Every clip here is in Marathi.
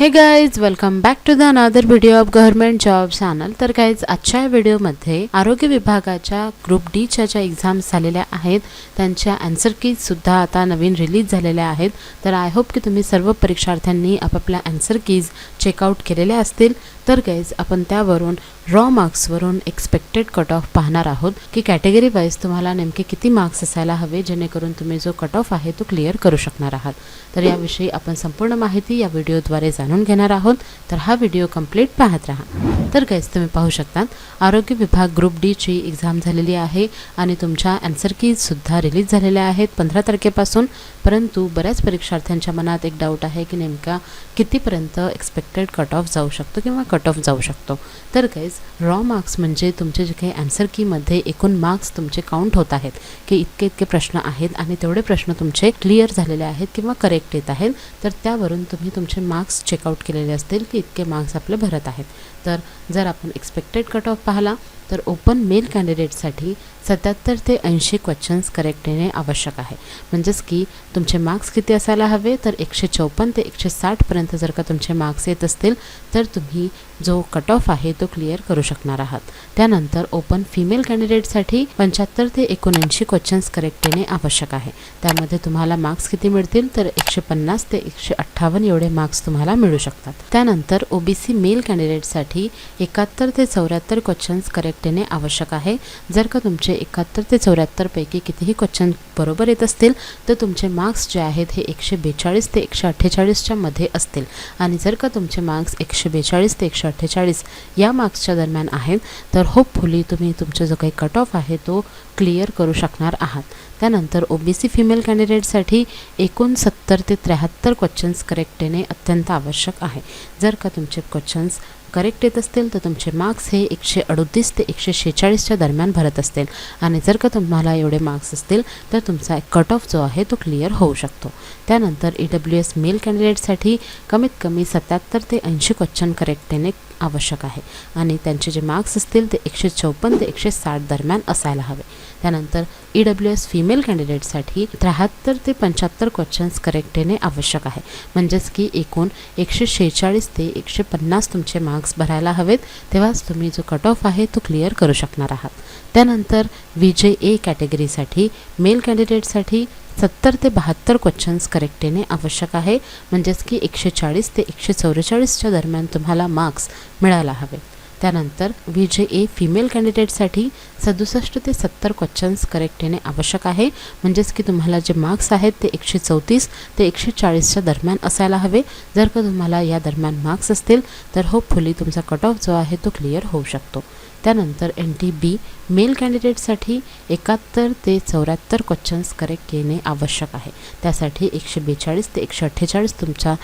Hey guys welcome back to the another video of government job channel तर गाईज आजच्या या व्हिडिओमध्ये आरोग्य विभागाच्या ग्रुप डीच्या ज्या एक्झाम्स झालेल्या आहेत त्यांच्या अँसर कीजसुद्धा आता नवीन रिलीज झालेल्या आहेत. तर आय होप की तुम्ही सर्व परीक्षार्थ्यांनी आपापल्या अँसर कीज चेकआउट केलेल्या असतील. तर गाईज आपण त्यावरून रॉ मार्क्सवरून एक्सपेक्टेड कट ऑफ पाहणार आहोत की कॅटेगरी वाईज तुम्हाला नेमके किती मार्क्स असायला हवे जेणेकरून तुम्ही जो कट ऑफ आहे तो क्लिअर करू शकणार आहात. तर याविषयी आपण संपूर्ण माहिती या व्हिडिओद्वारे जाणून घेणार आहोत तर हा व्हिडिओ कंप्लीट पाहत राहा. तर गाईज तुम्ही पाहू शकता आरोग्य विभाग ग्रुप डीची एक्झाम झालेली आहे आणि तुमच्या अँसर कीजसुद्धा रिलीज झालेल्या आहेत पंधरा तारखेपासून. परंतु बऱ्याच परीक्षार्थ्यांच्या मनात एक डाऊट आहे की नेमका कितीपर्यंत एक्सपेक्टेड कट ऑफ जाऊ शकतो किंवा कट ऑफ जाऊ शकतो. तर गाईज रॉ मार्क्स म्हणजे तुमचे जे काही अँसर कीमध्ये एकूण मार्क्स तुमचे काउंट होत आहेत की इतके इतके प्रश्न आहेत आणि तेवढे प्रश्न तुमचे क्लिअर झालेले आहेत किंवा करेक्ट येत आहेत तर त्यावरून तुम्ही तुमचे मार्क्स चेकआउट केलेले असतील की इतके मार्क्स आपले भरत आहेत. तर जर आपण एक्सपेक्टेड कट ऑफ पाहिला तर ओपन मेल कॅन्डिडेटसाठी सत्याहत्तर ते ऐंशी क्वेश्चन्स करेक्ट येणे आवश्यक आहे. म्हणजेच की तुमचे मार्क्स किती असायला हवे? तर एकशे चौपन्न ते एकशे साठपर्यंत जर का तुमचे मार्क्स येत असतील तर तुम्ही जो कट ऑफ आहे तो क्लिअर करू शकणार आहात. त्यानंतर ओपन फिमेल कॅन्डिडेटसाठी पंच्याहत्तर ते एकोणऐंशी क्वेश्चन्स करेक्ट येणे आवश्यक आहे. त्यामध्ये तुम्हाला मार्क्स किती मिळतील? तर एकशे पन्नास ते एकशे अठ्ठावन्न एवढे मार्क्स तुम्हाला मिळू शकतात. त्यानंतर ओबीसी मेल कॅन्डिडेटसाठी एकाहत्तर ते चौऱ्याहत्तर क्वेश्चन्स करेक्ट येणे आवश्यक आहे. जर का तुमचे एकाहत्तर ते चौऱ्याहत्तरपैकी कितीही क्वेश्चन बरोबर येत असतील तर तुमचे मार्क्स जे आहेत हे एकशे बेचाळीस ते एकशे अठ्ठेचाळीसच्या मध्ये असतील. आणि जर का तुमचे मार्क्स एकशे बेचाळीस ते एकशे अठ्ठेचाळीस या मार्क्सच्या दरम्यान आहेत तर होपफुली तुम्ही तुमचा जो काही कट ऑफ आहे तो क्लिअर करू शकणार आहात. त्यानंतर ओ बी सी फिमेल कॅन्डिडेटसाठी एकोणसत्तर ते त्र्याहत्तर क्वेश्चन्स करेक्ट येणे अत्यंत आवश्यक आहे. जर का तुमचे क्वेश्चन्स करेक्ट येत असतील तर तुमचे मार्क्स हे एकशे अडतीस ते एकशे शेहेचाळीसच्या दरम्यान भरत असतील. आणि जर का तुम्हाला एवढे मार्क्स असतील तर तुमचा कट ऑफ जो आहे तो क्लिअर होऊ शकतो. त्यानंतर ई डब्ल्यू एस मेल कॅन्डिडेटसाठी कमीत कमी सत्याहत्तर ते ऐंशी क्वेश्चन करेक्ट येणे आवश्यक आहे. आणि त्यांचे जे मार्क्स असतील ते एकशे चौपन्न ते एकशे साठ दरम्यान असायला हवे. त्यानंतर ई डब्ल्यू एस फिमेल कॅन्डिडेटसाठी त्र्याहत्तर ते पंच्याहत्तर क्वेश्चन्स करेक्ट येणे आवश्यक आहे. म्हणजेच की एकूण एकशे शेहेचाळीस ते एकशे पन्नास तुमचे मार्क्स मार्क्स भरायला हवेत तेव्हाच तुम्ही जो कट ऑफ आहे तो क्लिअर करू शकणार आहात. त्यानंतर व्ही जे ए कॅटेगरीसाठी मेल कॅन्डिडेटसाठी सत्तर ते बहात्तर क्वेश्चन्स करेक्ट येणे आवश्यक आहे. म्हणजेच की एकशे चाळीस ते एकशे चौवेचाळीसच्या दरम्यान तुम्हाला मार्क्स मिळायला हवे. त्यानंतर व्ही जे ए फिमेल कॅन्डिडेटसाठी सदुसष्ट ते सत्तर क्वेश्चन्स करेक्ट येणे आवश्यक आहे. म्हणजेच की तुम्हाला जे मार्क्स आहेत ते एकशे चौतीस ते एकशे चाळीसच्या दरम्यान असायला हवे. जर का तुम्हाला या दरम्यान मार्क्स असतील तर होपफुली तुमचा कट ऑफ जो आहे तो क्लिअर होऊ शकतो. त्यानंतर एन टी बी मेल कॅन्डिडेटसाठी एकाहत्तर ते चौऱ्याहत्तर क्वेश्चन्स करेक्ट येणे आवश्यक आहे. त्यासाठी एकशे बेचाळीस ते एकशे अठ्ठेचाळीस तुमचा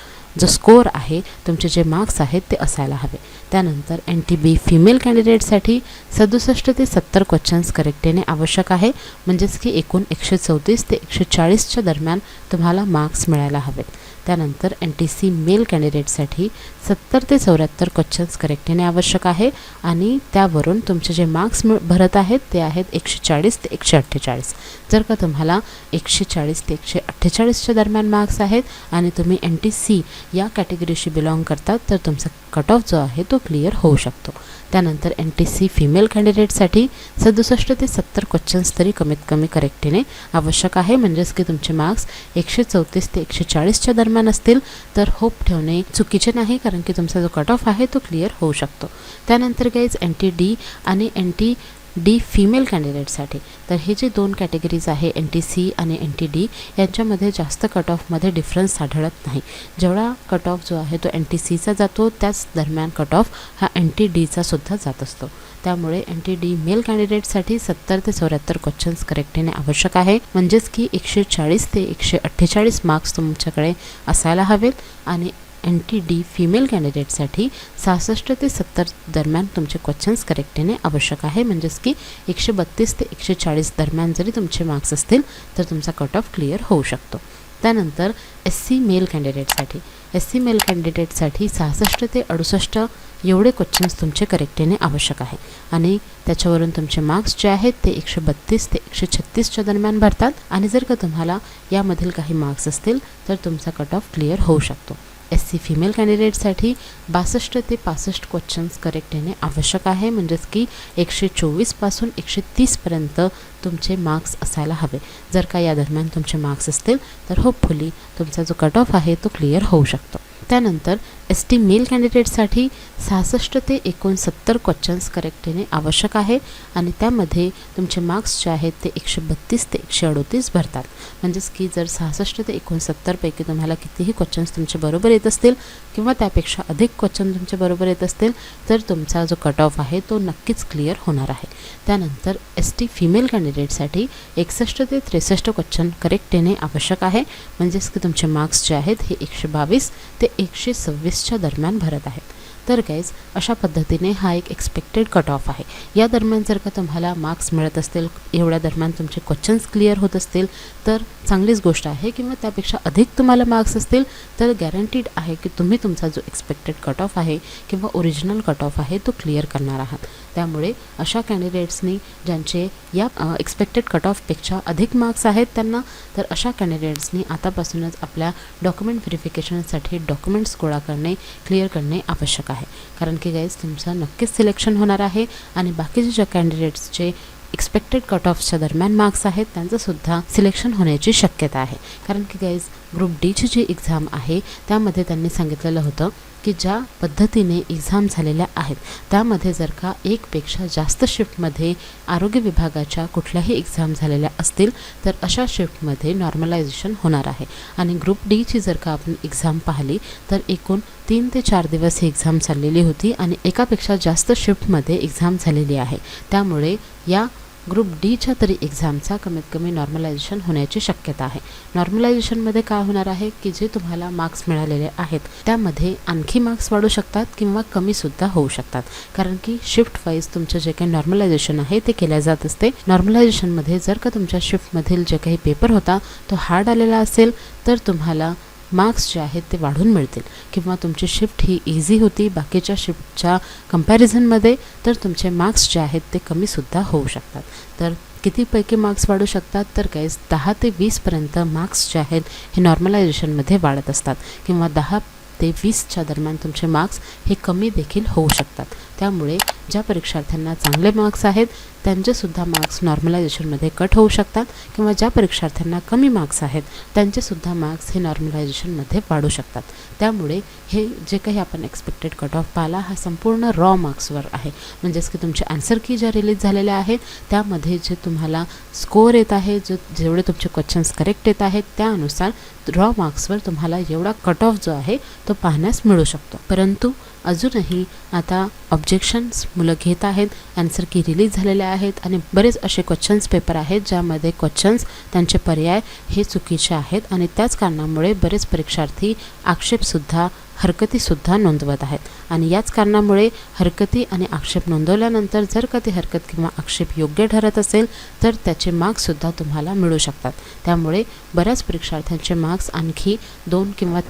जो स्कोअर आहे तुमचे जे मार्क्स आहेत ते असायला हवे. त्यानंतर एन टी बी फिमेल कॅन्डिडेटसाठी सदुसष्ट ते सत्तर क्वेश्चन्स करेक्ट येणे आवश्यक आहे. म्हणजेच की एकूण एकशे चौतीस ते एकशे चाळीसच्या दरम्यान तुम्हाला मार्क्स मिळायला हवेत. त्यानंतर एन टी सी मेल कॅन्डिडेटसाठी सत्तर ते चौऱ्याहत्तर क्वेश्चन्स करेक्ट येणे आवश्यक आहे. आणि त्यावरून तुमचे जे मार्क्स मिळ भरत आहेत ते आहेत एकशे चाळीस ते एकशे अठ्ठेचाळीस जर का तुम्हाला एकशे चाळीस ते एकशे अठ्ठेचाळीसच्या दरम्यान मार्क्स आहेत आणि तुम्ही एन टी सी या कॅटेगरीशी बिलॉंग करतात तर तुमचा कट ऑफ जो आहे तो क्लिअर होऊ शकतो. त्यानंतर एन टी सी फिमेल कॅन्डिडेटसाठी सदुसष्ट ते सत्तर क्वेश्चन्स तरी कमीत कमी करेक्ट येणे आवश्यक आहे. म्हणजेच की तुमचे मार्क्स एकशे चौतीस ते एकशे चाळीसच्या दरम्यान असतील तर होप ठेवणे चुकीचे नाही कारण की तुमचा जो कट ऑफ आहे तो क्लिअर होऊ शकतो. त्यानंतर गाईज एन टी डी आणि एन टी डी फिमेल कॅन्डिडेटसाठी तर हे जे दोन कॅटेगरीज आहे एन टी सी आणि एन टी डी यांच्यामध्ये जास्त कट ऑफमध्ये डिफरन्स आढळत नाही. जेवढा कट ऑफ जो आहे तो एन टी सीचा जातो त्याच दरम्यान कट ऑफ हा एन टी डीचा सुद्धा जात असतो. त्यामुळे एन टी डी मेल कॅन्डिडेटसाठी सत्तर ते चौऱ्याहत्तर क्वेश्चन्स करेक्ट येणे आवश्यक आहे. म्हणजेच की एकशे चाळीस ते एकशे अठ्ठेचाळीस मार्क्स तुमच्याकडे असायला हवेत आणि एन टी डी फिमेल कॅन्डिडेटसाठी सहासष्ट ते सत्तर दरम्यान तुमचे क्वेश्चन्स करेक्ट येणे आवश्यक आहे. म्हणजेच की एकशे बत्तीस ते एकशे चाळीस दरम्यान जरी तुमचे मार्क्स असतील तर तुमचा कट ऑफ क्लिअर होऊ शकतो. त्यानंतर एस सी मेल कॅन्डिडेटसाठी एस सी मेल कॅन्डिडेटसाठी सहासष्ट ते अडुसष्ट एवढे क्वेश्चन्स तुमचे करेक्ट येणे आवश्यक आहे. आणि त्याच्यावरून तुमचे मार्क्स जे आहेत ते एकशे बत्तीस ते एकशे छत्तीसच्या दरम्यान भरतात. आणि जर का तुम्हाला यामधील काही मार्क्स असतील तर तुमचा कट ऑफ क्लिअर होऊ शकतो. एस सी फिमेल कॅन्डिडेटसाठी बासष्ट ते पासष्ट क्वेश्चन्स करेक्ट येणे आवश्यक आहे. म्हणजेच की एकशे चोवीसपासून एकशे तीसपर्यंत तुमचे मार्क्स असायला हवे. जर का या दरम्यान तुमचे मार्क्स असतील तर होपफुली तुमचा जो कट ऑफ आहे तो क्लिअर होऊ शकतो. त्यानंतर एस टी मेल कॅन्डिडेटसाठी सहासष्ट ते एकोणसत्तर क्वेश्चन्स करेक्ट येणे आवश्यक आहे आणि त्यामध्ये तुमचे मार्क्स जे आहेत ते एकशे बत्तीस ते एकशे अडोतीस भरतात. म्हणजेच की जर सहासष्ट ते एकोणसत्तरपैकी तुम्हाला कितीही क्वेश्चन्स तुमचे बरोबर येत असतील किंवा त्यापेक्षा अधिक क्वेश्चन तुमचे बरोबर येत असतील तर तुमचा जो कट ऑफ आहे तो नक्कीच क्लिअर होणार आहे. त्यानंतर एस टी फिमेल कॅन्डिडेटसाठी एकसष्ट ते त्रेसष्ट क्वेश्चन करेक्ट येणे आवश्यक आहे. म्हणजेच की तुमचे मार्क्स जे आहेत हे एकशे बावीस ते एकशे सव्वीस सव्वीसच्या दरम्यान भरत आहेत. तर गाईज अशा पद्धतीने हा एक एक्सपेक्टेड कट ऑफ आहे. या दरम्यान जर का तुम्हाला मार्क्स मिळत असतील एवढ्या दरम्यान तुमचे क्वेश्चन्स क्लिअर होत असतील तर चांगलीच गोष्ट आहे. किंवा त्यापेक्षा अधिक तुम्हाला मार्क्स असतील तर गॅरंटीड आहे की तुम्ही तुमचा जो एक्सपेक्टेड कट ऑफ आहे किंवा ओरिजिनल कट ऑफ आहे तो क्लिअर करणार आहात. त्यामुळे अशा कॅन्डिडेट्सनी ज्यांचे या एक्सपेक्टेड कट ऑफपेक्षा अधिक मार्क्स आहेत त्यांना तर अशा कॅन्डिडेट्सनी आतापासूनच आपल्या डॉक्युमेंट व्हेरिफिकेशनसाठी डॉक्युमेंट्स गोळा करणे क्लिअर करणे आवश्यक आहे. कारण की गाईज तुमचं नक्कीच सिलेक्शन होणार आहे आणि बाकीचे ज्या कॅन्डिडेट्सचे एक्सपेक्टेड कट ऑफच्या दरम्यान मार्क्स आहेत त्यांचंसुद्धा सिलेक्शन होण्याची शक्यता आहे. कारण की गाईज ग्रुप डीची जी एक्झाम आहे त्यामध्ये त्यांनी सांगितलेलं होतं की ज्या पद्धतीने एक्झाम झालेल्या आहेत. त्यामध्ये जर का एकपेक्षा जास्त शिफ्टमध्ये आरोग्य विभागाच्या कुठल्याही एक्झाम झालेल्या असतील तर अशा शिफ्टमध्ये नॉर्मलायझेशन होणार आहे. आणि ग्रुप डीची जर का आपण एक्झाम पाहिली तर एकूण तीन ते चार दिवस ही एक्झाम चाललेली होती आणि एकापेक्षा जास्त शिफ्टमध्ये एक्झाम झालेली आहे. त्यामुळे या ग्रुप डीच्या तरी एक्झामचा कमीत कमी नॉर्मलायझेशन होण्याची शक्यता आहे. नॉर्मलायझेशनमध्ये काय होणार आहे की जे तुम्हाला मार्क्स मिळालेले आहेत त्यामध्ये आणखी मार्क्स वाढू शकतात किंवा कमीसुद्धा होऊ शकतात. कारण की शिफ्ट वाईज तुमचं जे काही नॉर्मलायझेशन आहे ते केल्या जात असते. नॉर्मलायझेशनमध्ये जर का तुमच्या शिफ्टमधील जे काही पेपर होता तो हार्ड आलेला असेल तर तुम्हाला मार्क्स जे आहेत ते वाढून मिळतील. किंवा तुमची शिफ्ट ही इझी होती बाकीच्या शिफ्टच्या कम्पॅरिझनमध्ये तर तुमचे मार्क्स जे आहेत ते कमीसुद्धा होऊ शकतात. तर कितीपैकी मार्क्स वाढू शकतात? तर काहीच दहा ते वीसपर्यंत मार्क्स जे आहेत हे नॉर्मलायझेशनमध्ये वाढत असतात. किंवा दहा ते वीसच्या दरम्यान तुमचे मार्क्स हे कमी देखील होऊ शकतात. त्यामुळे ज्या परीक्षार्थ्यांना चांगले मार्क्स आहेत त्यांचेसुद्धा मार्क्स नॉर्मलायझेशनमध्ये कट होऊ शकतात किंवा ज्या परीक्षार्थ्यांना कमी मार्क्स आहेत त्यांचेसुद्धा मार्क्स हे नॉर्मलायझेशनमध्ये वाढू शकतात. त्यामुळे हे जे काही आपण एक्सपेक्टेड कट ऑफ पाहिला हा संपूर्ण रॉ मार्क्सवर आहे. म्हणजेच की तुमचे आन्सर की ज्या रिलीज झालेल्या आहेत त्यामध्ये जे तुम्हाला स्कोअर येत आहे जो जेवढे तुमचे क्वेश्चन्स करेक्ट येत आहेत त्यानुसार रॉ मार्क्सवर तुम्हाला एवढा कट ऑफ जो आहे तो पाहण्यास मिळू शकतो. परंतु अजूनही आता ऑब्जेक्शन्स मुलं घेत आहेत आन्सर की रिलीज झालेले आहेत आणि बरेच असे क्वेश्चन्स पेपर आहेत ज्यामध्ये क्वेश्चन्स त्यांचे पर्याय हे चुकीचे आहेत आणि त्याच कारणामुळे बरेच परीक्षार्थी आक्षेपसुद्धा हरकतीसुद्धा नोंदवत आहेत. आणि याच कारणामुळे हरकती आणि आक्षेप नोंदवल्यानंतर जर का ती हरकत किंवा आक्षेप योग्य ठरत असेल तर त्याचे मार्क्ससुद्धा तुम्हाला मिळू शकतात. त्यामुळे बऱ्याच परीक्षार्थ्यांचे मार्क्स आणखी दोन किंवा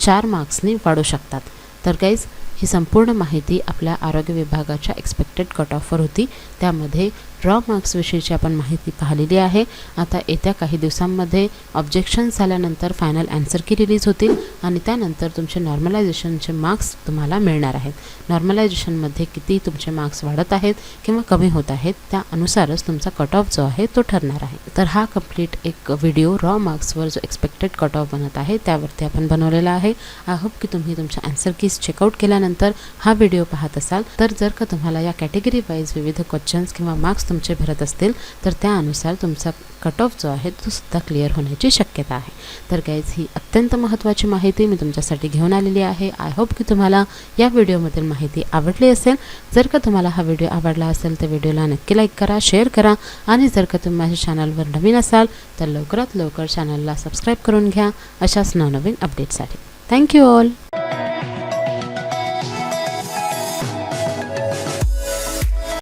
चार मार्क्सनी वाढू शकतात. तर काहीच ही संपूर्ण माहिती आपल्या आरोग्य विभागाच्या एक्सपेक्टेड कट ऑफवर होती. त्यामध्ये ड्रॉ मार्क्सविषयीची आपण माहिती पाहिलेली आहे. आता येत्या काही दिवसांमध्ये ऑब्जेक्शन्स झाल्यानंतर फायनल ॲन्सर की रिलीज होतील आणि त्यानंतर तुमचे नॉर्मलायझेशनचे मार्क्स तुम्हाला मिळणार आहेत. नॉर्मलायझेशनमध्ये किती तुमचे मार्क्स वाढत आहेत किंवा कमी होत आहेत त्यानुसारच तुमचा कट ऑफ जो आहे तो ठरणार आहे. तर हा कंप्लीट एक व्हिडिओ रॉ मार्क्सवर जो एक्सपेक्टेड कट ऑफ बनत आहे त्यावरती आपण बनवलेला आहे. आय होप की तुम्ही तुमच्या ॲन्सर कीज चेकआउट केल्यानंतर हा व्हिडिओ पाहत असाल. तर जर का तुम्हाला या कॅटेगरी वाईज विविध क्वेश्चन्स किंवा मार्क्स मार्क्स तुमचे भरत असतील तर त्यानुसार तुमचा कट ऑफ जो आहे तो सुद्धा क्लिअर होण्याची शक्यता आहे. तर गाईज ही अत्यंत महत्त्वाची माहिती मी तुमच्यासाठी घेऊन आलेली आहे. आय होप की तुम्हाला या व्हिडिओमधील माहिती आवडली असेल. जर का तुम्हाला हा व्हिडिओ आवडला असेल तर व्हिडिओला नक्की लाईक करा शेअर करा. आणि जर का तुम्ही माझ्या चॅनलवर नवीन असाल तर लवकरात लवकर चॅनलला सबस्क्राईब करून घ्या अशाच नवनवीन अपडेटसाठी थँक्यू ऑल